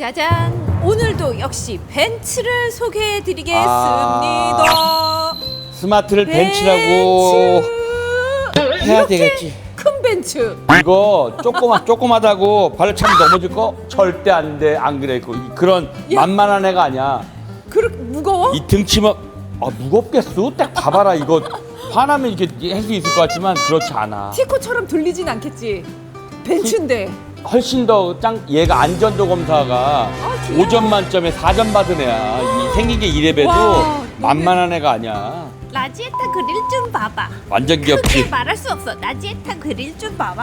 짜잔! 오늘도 역시 벤츠를 소개해드리겠습니다. 아, 스마트를 벤츠라고 벤츠! 해야 이렇게 되겠지. 큰 벤츠. 이거 조그마 조그마다고 발로 차면 넘어질 거 절대 안 돼. 안 그래. 그- 그런 야. 만만한 애가 아니야. 그렇게 무거워? 이 등치만 아 무겁겠어. 딱 봐봐라 이거 화나면 이렇게 할 수 있을 것 같지만 그렇지 않아. 티코처럼 들리진 않겠지. 벤츠인데. 훨씬 더 짱 얘가 안전도 검사가 귀여워. 5점 만점에 4점 받은 애야. 이 생긴 게 이래봬도 와, 만만한 애가 아니야. 라지에타 그릴 좀 봐봐. 완전 크게 귀엽지. 말할 수 없어. 라지에타 그릴 좀 봐봐.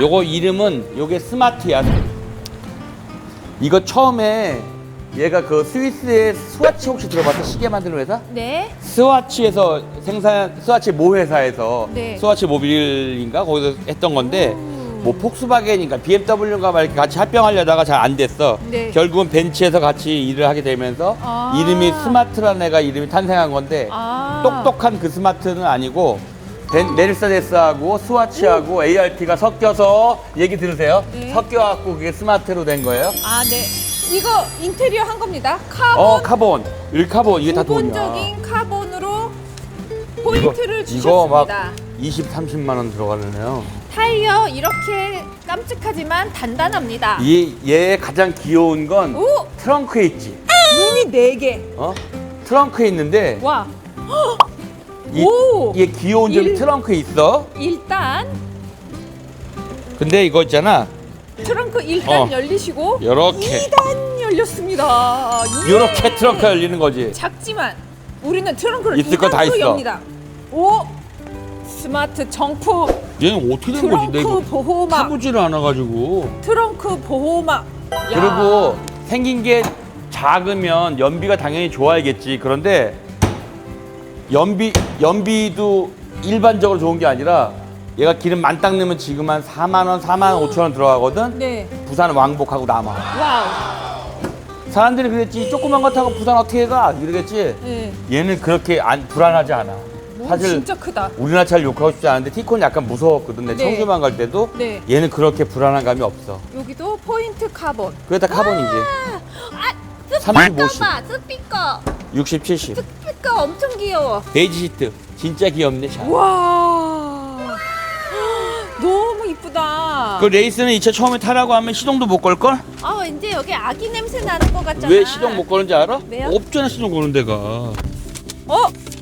요거 이름은 요게 스마트야. 이거 처음에 얘가 그 스위스의 스와치 혹시 들어봤어? 시계 만드는 회사? 네. 스와치에서 생산 스와치 모 회사에서 네. 스와치 모빌인가 거기서 했던 건데 뭐 폭스바겐인가 BMW인가 막 이렇게 같이 합병하려다가 잘 안 됐어. 네. 결국은 벤츠에서 같이 일을 하게 되면서 아. 이름이 스마트라는 애가 이름이 탄생한 건데 아. 똑똑한 그 스마트는 아니고 벤, 메르세데스하고 스와치하고 ART가 섞여서 얘기 들으세요. 네. 섞여갖고 그게 스마트로 된 거예요. 아, 네. 이거 인테리어 한 겁니다. 카본. 어 카본, 일 카본 이게 다 돈이야. 기본적인 카본으로 포인트를 이거, 이거 막 주셨습니다. 20, 30만 원 들어가네요. 타이어 이렇게 깜찍하지만 단단합니다. 얘, 얘 가장 귀여운 건 오! 트렁크에 있지. 눈이 네 개. 어? 트렁크에 있는데 와. 이, 오! 얘 귀여운 점이 일- 트렁크에 있어. 일단 근데 이거 있잖아. 트렁크 일단 어. 열리시고 요렇게. 2단 열렸습니다. 예. 요렇게 트렁크가 열리는 거지. 작지만 우리는 트렁크를 있을 거다 2단으로 있어. 엽니다. 오! 스마트 정품 얘는 어떻게 된 거지? 트렁크 보호막 타보지를 않아가지고. 트렁크 보호막 야. 그리고 생긴 게 작으면 연비가 당연히 좋아야겠지. 그런데 연비 연비도 일반적으로 좋은 게 아니라 얘가 기름 만땅 넣으면 지금 한 4만 원, 4만 5천 원 들어가거든. 네 부산 왕복하고 남아. 와우 사람들이 그랬지 조그만 거 타고 부산 어떻게 가? 이러겠지. 네. 얘는 그렇게 안 불안하지 않아. 몸 사실 진짜 크다 우리나라 차를 욕하고 싶지 않은데 티콘 약간 무서웠거든. 내 네. 청주만 갈 때도 네 얘는 그렇게 불안한 감이 없어. 여기도 포인트 카본 그게 다 카본이지. 아, 30, 50, 봐, 스피커. 60, 70. 스피커 엄청 귀여워. 베이지 시트 진짜 귀엽네 샤. 와 너무 이쁘다 그 레이스는 이 차 처음에 타라고 하면 시동도 못 걸 걸? 아, 왠지 여기 아기 냄새 나는 것 같잖아. 왜 시동 못 거는지 알아? 왜요? 없잖아 시동 거는 데가. 어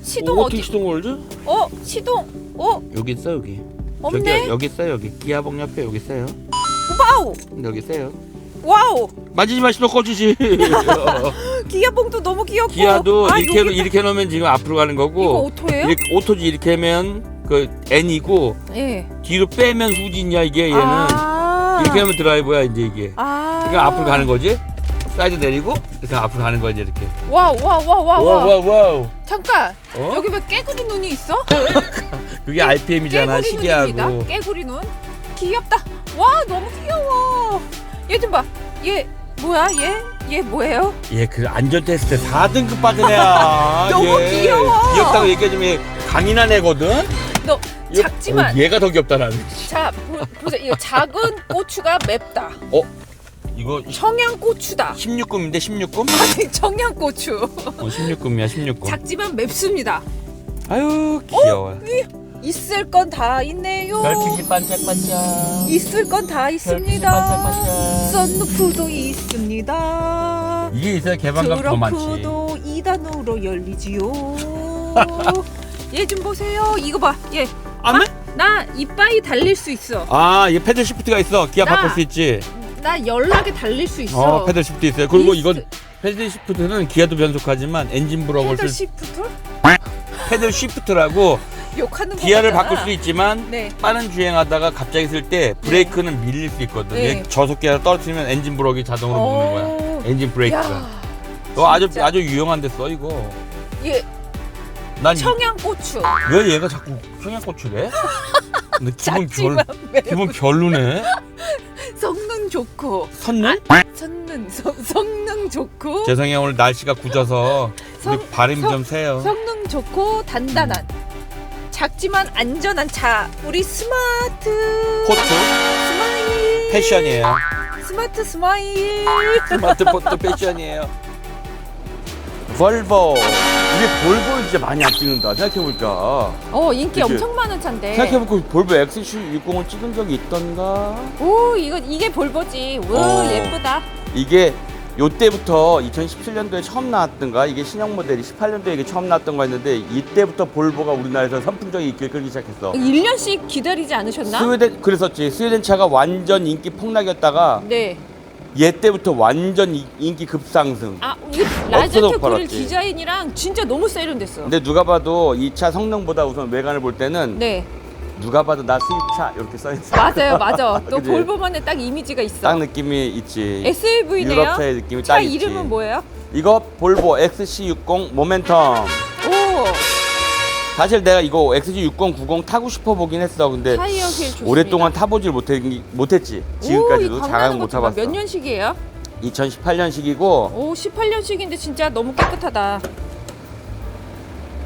시동 어, 어, 어떻게 디 시동 걸지? 어 시동 어 여기 있어 여기. 없네 저기 여기 있어 여기. 기아봉 옆에 여기 있어요. 와우 여기 있어요. 와우 만지지 마 시동 꺼주지. 기아봉도 너무 귀엽고 기아도 아, 이렇게 여기 이렇게 놓으면 지금 앞으로 가는 이거 거고. 오토예요? 이렇게 오토지 이렇게 하면 그 N이고 예 뒤로 빼면 후진이야 이게 얘는. 아. 이렇게 하면 드라이버야 이제 이게. 아. 그러니까 앞으로 가는 거지. 사이드 내리고 그래서 앞으로 가는 거지 이렇게. 와우 와우 와우 와우 와우 와우 와우. 잠깐 어? 여기 왜 깨구리 눈이 있어? 그게 RPM이잖아 깨구리 시계하고. 눈입니다 깨구리 눈 귀엽다 와 너무 귀여워 얘 좀 봐 얘 뭐야 얘? 얘 뭐예요? 얘그 안전 테스트 4등급 받은 애야. 너무 얘. 귀여워. 귀엽다고 얘기해주면 강인한 애거든. 너 얘- 작지만 어, 얘가 더 귀엽다 나는. 자 보, 보세요 이거 작은 고추가 맵다 어? 이거 청양고추다 16금인데 16금? 아니 청양고추 어 16금이야 16금. 작지만 맵습니다 아유 귀여워. 있을 건 다 있네요 별빛이 반짝반짝. 있을 건 다 있습니다 반짝반짝. 썬루프도 있습니다 이게 있어야 개방감 더 많지. 트렁크도 2단으로 열리지요 얘 좀 보세요 이거 봐 얘 아메? 나 이빠이 달릴 수 있어 아, 얘 패들 시프트가 있어. 기아 나- 바꿀 수 있지. 나 연락에 달릴 수 있어 어, 패들 시프트 있어요. 그리고 있- 이건 패들 시프트는 기아도 변속하지만 엔진 브럭을 패들 쓸 시프트? 패들 시프트라고 욕하는 거 기아를. 바꿀 수 있지만 네. 빠른 주행하다가 갑자기 쓸 때 브레이크는 밀릴 수 있거든. 네. 얘 저속 기아를 떨어뜨리면 엔진 브럭이 자동으로 붙는 거야. 오. 엔진 브레이크가. 야, 너 아주 진짜. 아주 유용한 데 써 이거. 얘 난 청양고추 왜 얘가 자꾸 청양고추래? 근데 기분 별 매워. 기분 별로네. 좋고 선능? 성능 성, 성능 좋고 죄송해요 오늘 날씨가 굳어서 우리 성- 발음이 성- 좀 세요. 성능 좋고 단단한 작지만 안전한 차 우리 스마트 코트 스마일 패션이에요. 스마트 스마일. 스마트 포토 패션이에요. 볼보. 이게 볼보를 진짜 많이 안 찍는다. 생각해보니까. 어 인기 그치? 엄청 많은 차인데. 생각해보니까 볼보 XC60을 찍은 적이 있던가? 오 이거 이게 볼보지. 우 어. 예쁘다. 이게 요때부터 2017년도에 처음 나왔던가 이게 신형 모델이 18년도에 이게 처음 나왔던 거였는데 이때부터 볼보가 우리나라에서 선풍적인 인기를 끌기 시작했어. 1년씩 기다리지 않으셨나? 스웨덴 그랬었지. 스웨덴 차가 완전 인기 폭락이었다가 네. 얘 때부터 완전 이- 인기 급상승. 아, 이 없어도 그릴 팔았지. 디자인이랑 진짜 너무 세련됐어. 근데 누가 봐도 이 차 성능보다 우선 외관을 볼 때는 네. 누가 봐도 나 수입차 이렇게 써있어. 맞아요, 맞아. 또 그지? 볼보만의 딱 이미지가 있어. 딱 느낌이 있지. SUV네요. 유럽차의 느낌이 차 딱 있지. 이름은 뭐예요? 이거 볼보 XC60 모멘텀. 오, 사실 내가 이거 XC60, 90 타고 싶어 보긴 했어. 근데 타이어 휠 좋습니다. 오랫동안 타보질 못했, 못했지. 지금까지도 자가용 못 타봤어. 몇 년식이에요? 2018년식이고 오, 18년식인데 진짜 너무 깨끗하다.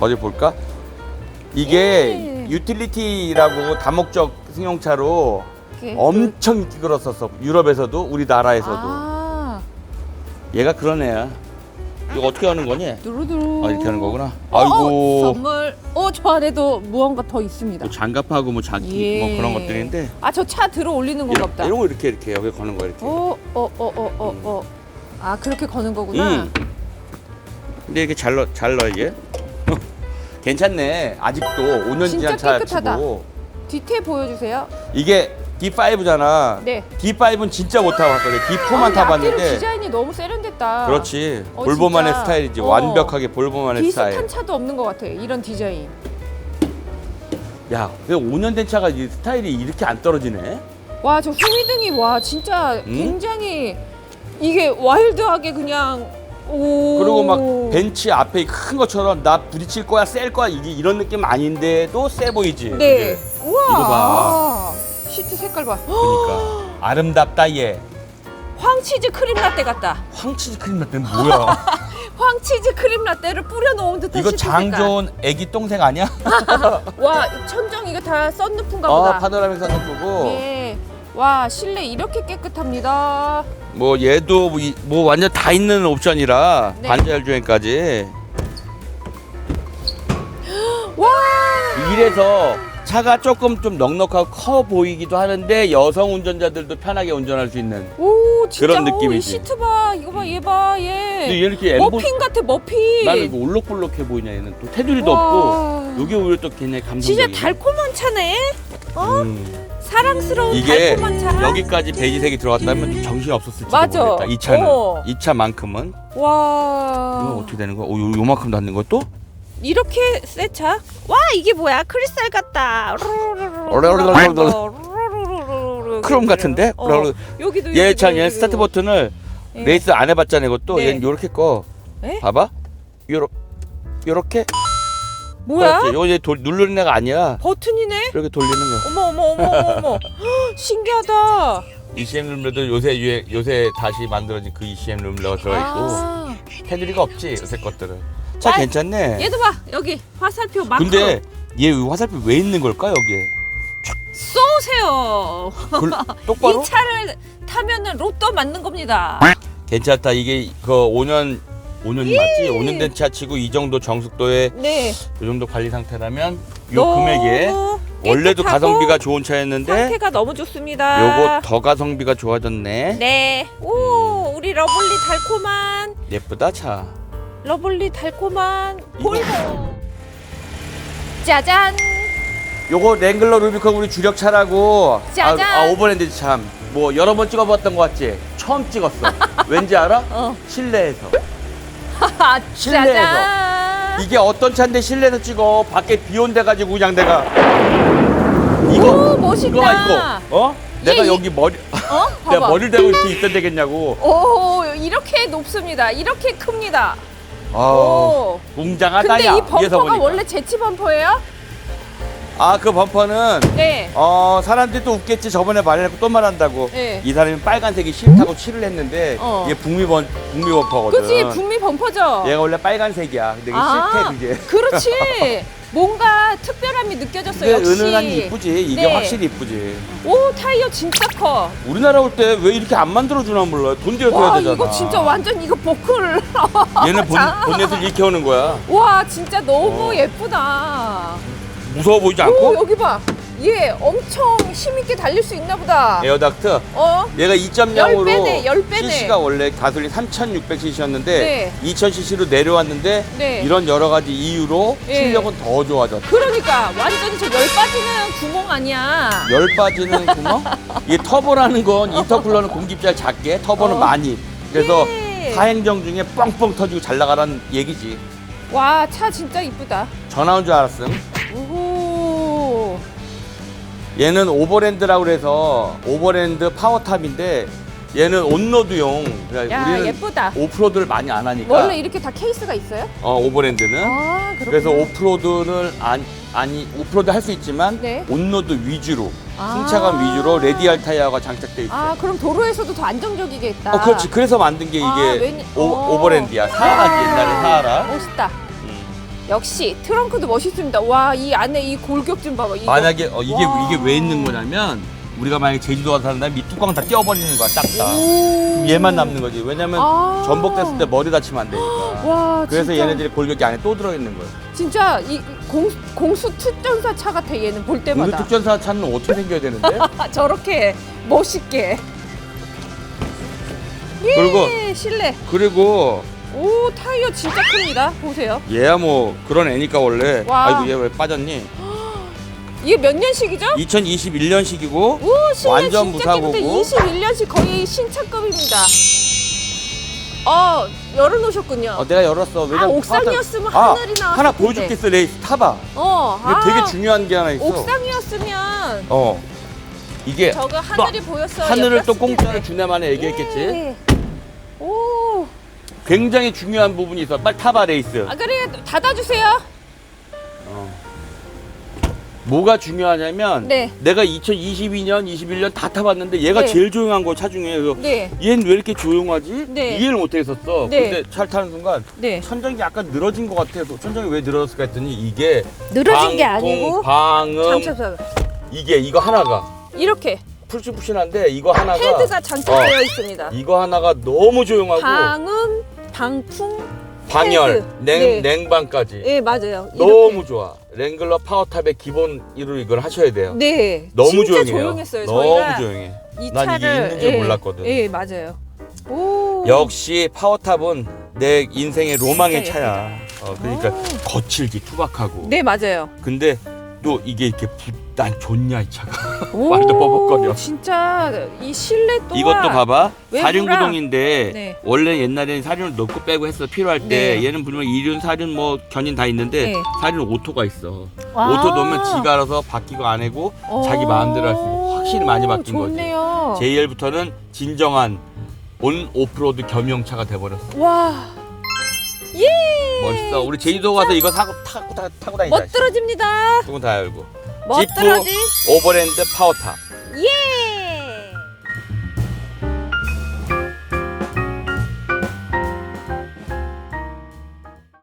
어디 볼까? 이게 예. 유틸리티라고 다목적 승용차로 이렇게 엄청 인기 끌었었어. 유럽에서도 우리나라에서도. 아, 얘가 애야. 이거 어떻게 하는 거니? 아 이렇게 하는 거구나. 어, 아이고. 선물. 어, 저 안에도 무언가 더 있습니다. 뭐 장갑하고 뭐 자기 예. 뭐 그런 것들인데 아, 저 차 들어 올리는 건가 보다. 이런 거 이렇게 이렇게 여기 거는 거 이렇게. 어, 어, 어, 어, 어, 어. 아, 그렇게 거는 거구나. 음. 근데 이게 잘 넣, 잘 넣어 이게. 괜찮네. 아직도 5년 진짜 지난 차 깨끗하다. 치고 뒤태 보여주세요. 이게 D5잖아. 네. D5는 진짜 못 타봤거든. D4만 아니, 타봤는데. 디자인이 너무 세련됐다. 그렇지. 어, 볼보만의 진짜. 스타일이지. 어. 완벽하게 볼보만의 비슷한 스타일. 차도 없는 것 같아. 이런 디자인. 야, 왜 5년 된 차가 이 스타일이 이렇게 안 떨어지네? 와, 저 후미등이 와 진짜 음? 굉장히 이게 와일드하게 그냥 오. 그리고 막 벤치 앞에 큰 것처럼 나 부딪힐 거야, 셀 거야 이게 이런 느낌 아닌데도 세 보이지. 네. 이게. 우와. 이거 봐. 시트 색깔 봐. 그러니까 아름답다 얘. 황치즈 크림 라떼 같다. 황치즈 크림 라떼는 뭐야? 황치즈 크림 라떼를 뿌려 놓은 듯한 이거 시트 장 색깔. 좋은 애기 똥색 아니야? 와, 천정 이거 다 썬루프인가 어, 보다. 파노라믹 선루프고. 예. 와, 실내 이렇게 깨끗합니다. 뭐 얘도 뭐, 이- 뭐 완전 다 있는 옵션이라 네. 반자율 주행까지. 와! 이래서 차가 조금 좀 넉넉하고 커 보이기도 하는데 여성 운전자들도 편하게 운전할 수 있는. 오, 진짜 그런 오, 이 느낌이지. 시트 봐. 이거 봐, 얘 봐. 근데 얘. 얘 이렇게 엠보 머핀 같아, 머핀. 나는 이거 올록볼록해 보이냐 얘는 또 테두리도 와. 없고 여기 오히려 또 굉장히 감성적이야. 진짜 달콤한 차네. 어? 음. 사랑스러운 이게 달콤한 차. 여기까지 베이지색이 들어갔다면 좀 정신이 없었을지 맞아. 모르겠다. 이 차는 어. 이 차만큼은 와. 이거 어떻게 되는 거야? 오, 요, 요만큼 닿는 거 또? 이렇게 새 차? 와, 이게 뭐야? 크리스탈 같다. 크롬 같은데? 어. 여기도 얘 참, 얘. 스타트 버튼을 예. 레이스 안 해봤잖아 이것도. 네. 얘는 요렇게 꺼. 에? 봐봐. 요렇 요렇게. 뭐야? 그렇지. 이거 이제 돌- 누르는 애가 아니야. 버튼이네? 이렇게 돌리는 거. 어머 어머 어머 어머 어머. 헉, 신기하다. ECM 룸러도 요새 유행, 요새 다시 만들어진 그 ECM 룸러가 들어가 있고 아, 테두리가 없지 요새 것들은. 차 아, 괜찮네. 얘도 봐 여기 화살표 마크. 근데 얘 화살표 왜 있는 걸까 여기에? 쏘세요. 글, 똑바로? 이 차를 타면은 로또 맞는 겁니다. 괜찮다. 이게 그 5년 5년이 예. 맞지? 5년 된 차 치고 이 정도 정숙도에 네. 이 정도 관리 상태라면 요 너무 금액에 원래도 가성비가 좋은 차였는데 상태가 너무 좋습니다. 요거 더 가성비가 좋아졌네. 네. 오, 우리 러블리 달콤한 예쁘다 차. 러블리 달콤한 이거- 볼보. 짜잔. 요거 랭글러 루비콘 우리 주력 차라고. 짜잔. 아, 아 오버랜드 참. 뭐 여러 번 찍어봤던 거 같지? 처음 찍었어. 왠지 알아? 어. 실내에서. 하하, 실내에서. 이게 어떤 차인데 실내에서 찍어? 밖에 비 온대 가지고 그냥 내가. 이거 오, 멋있다. 이거 봐 이거. 어? 내가 이- 여기 머리 어? 내가 봐봐. 머리를 대고 이렇게 있어야 되겠냐고. 오, 이렇게 높습니다. 이렇게 큽니다. 아, 오. 웅장하다 근데 야. 이 위에서 범퍼가 보니까. 원래 제치 범퍼예요? 아 그 범퍼는 네. 어 사람들이 또 웃겠지 저번에 말해놓고 또 말한다고 네. 이 사람이 빨간색이 싫다고 칠을 했는데 어. 이게 북미 번 북미 범퍼거든 그치 북미 범퍼죠. 얘가 원래 빨간색이야 근데 이게 아, 싫대 그게 그렇지. 뭔가 특별함이 느껴졌어요. 근데 역시. 은은하니 이쁘지 이게 네. 확실히 이쁘지 오 타이어 진짜 커. 우리나라 올 때 왜 이렇게 안 만들어 주나 몰라 돈 들여줘야 와 되잖아 이거 진짜 완전 이거 버클. 얘는 본, 자. 본넷을 이렇게 오는 거야 와 진짜 너무 어. 예쁘다. 무서워 보이지 오 않고? 여기 봐. 얘 엄청 힘있게 달릴 수 있나 보다. 에어닥트 어? 얘가 2.0으로 열 배네, 열 배네. cc가 원래 가솔린 3,600cc였는데 네. 2,000cc로 내려왔는데 네. 이런 여러 가지 이유로 예. 출력은 더 좋아졌다. 그러니까 완전히 저 열 빠지는 구멍 아니야. 열 빠지는 구멍? 이 터보라는 건 인터쿨러는 공기입자를 작게, 터보는 어. 많이. 그래서 예. 사행정 중에 뻥뻥 터지고 잘 나가라는 얘기지. 와 차 진짜 이쁘다. 전화 온 줄 알았음. 오. 얘는 오버랜드라고 그래서 오버랜드 파워탑인데 얘는 온로드용. 그러니까 야 우리는 예쁘다. 오프로드를 많이 안 하니까. 원래 이렇게 다 케이스가 있어요? 어, 오버랜드는. 아 그렇구나. 그래서 오프로드는 아니, 아니 오프로드 할 수 있지만 네. 온로드 위주로 아. 승차감 위주로 레디알 타이어가 장착돼 있어. 아 그럼 도로에서도 더 안정적이겠다. 어, 그렇지. 그래서 만든 게 이게 아, 왜냐- 오, 어. 오버랜드야. 사하라지 옛날에 사하라. 멋있다. 음. 역시 트렁크도 멋있습니다. 와 이 안에 이 골격 좀 봐봐. 이거. 만약에 어, 이게 와. 이게 왜 있는 거냐면 우리가 만약에 제주도 가서 산다면 이 뚜껑 다 떼어버리는 거야, 딱 다. 오. 그럼 얘만 남는 거지. 왜냐면 아. 전복됐을 때 머리 다치면 안 되니까. 와 그래서 진짜, 얘네들이 골격이 안에 또 들어 있는 거야. 진짜 이 공, 공수 특전사 차 같아 얘는 볼 때마다. 특전사 차는 어떻게 생겨야 되는데? 아, 저렇게 멋있게. 예, 그리고- 실내. 그리고 오 타이어 진짜 큽니다. 보세요. 얘야 뭐 그런 애니까 원래. 와. 아이고 얘 왜 빠졌니? 이게 몇 년식이죠? 2021년식이고 오 실내 완전 진짜 깨끗해. 무사고고. 21년식 거의 신차급입니다. 어 열어놓으셨군요. 어, 내가 열었어. 아 왜냐면 옥상이었으면 아, 하늘이 나왔을 하나 텐데. 보여줄겠어 레이스 타봐. 어, 아, 되게 중요한 게 하나 있어. 옥상이었으면 어. 이게 저거 하늘이 보였어요. 하늘을 또 공짜로 텐데. 주네 만에 얘기했겠지. 예. 오, 굉장히 중요한 부분이 있어. 빨리 타봐 레이스. 아 그래 닫아주세요. 뭐가 중요하냐면 네. 내가 2022년, 21년 다 타봤는데 얘가 네. 제일 조용한 거 차 중에 그래서 네, 얘는 왜 이렇게 조용하지? 네. 이해를 못 했었어. 네. 근데 차를 타는 순간 네. 천정이 약간 늘어진 것 같아서 천정이 왜 늘어졌을까 했더니 이게 늘어진 게 방풍, 아니고 방음 잠깐만 이게 이거 하나가 이렇게 푹신푹신한데 이거 하나가 헤드가 장착되어 어. 있습니다. 이거 하나가 너무 조용하고 방음, 방풍, 방열. 냉, 네. 냉방까지 예 맞아요. 너무 좋아. 랭글러 파워탑의 기본으로 이걸 하셔야 돼요. 네, 너무 진짜 조용해요. 조용했어요. 너무 저희가 조용해. 이난 차를 이게 있는 줄 예, 몰랐거든. 예 맞아요. 오, 역시 파워탑은 내 인생의 로망의 진짜 차야. 어, 그러니까 오. 거칠기 투박하고. 네 맞아요. 근데 또 이게 이렇게 부, 난 좋냐 이 차가. 오, 말도 뻐벅거려. 진짜 이 실내 또한 이것도 봐봐. 외부랑- 사륜구동인데 네. 원래 옛날에는 사륜을 넣고 빼고 했어 필요할 때 네. 얘는 분명 이륜 사륜 뭐 견인 다 있는데 네. 사륜 오토가 있어. 아. 오토 넣으면 지가 알아서 바뀌고 안 해고 자기 마음대로 할수 있고 확실히 많이 바뀐 거지. 좋네요. JL부터는 진정한 온 오프로드 겸용차가 돼버렸어. 와, 예. 멋있어. 우리 제주도 가서 이거 사고 타고 타, 타고 다니자. 멋들어집니다. 조금 다 알고. 멋들어지. 오버랜드 파워탑.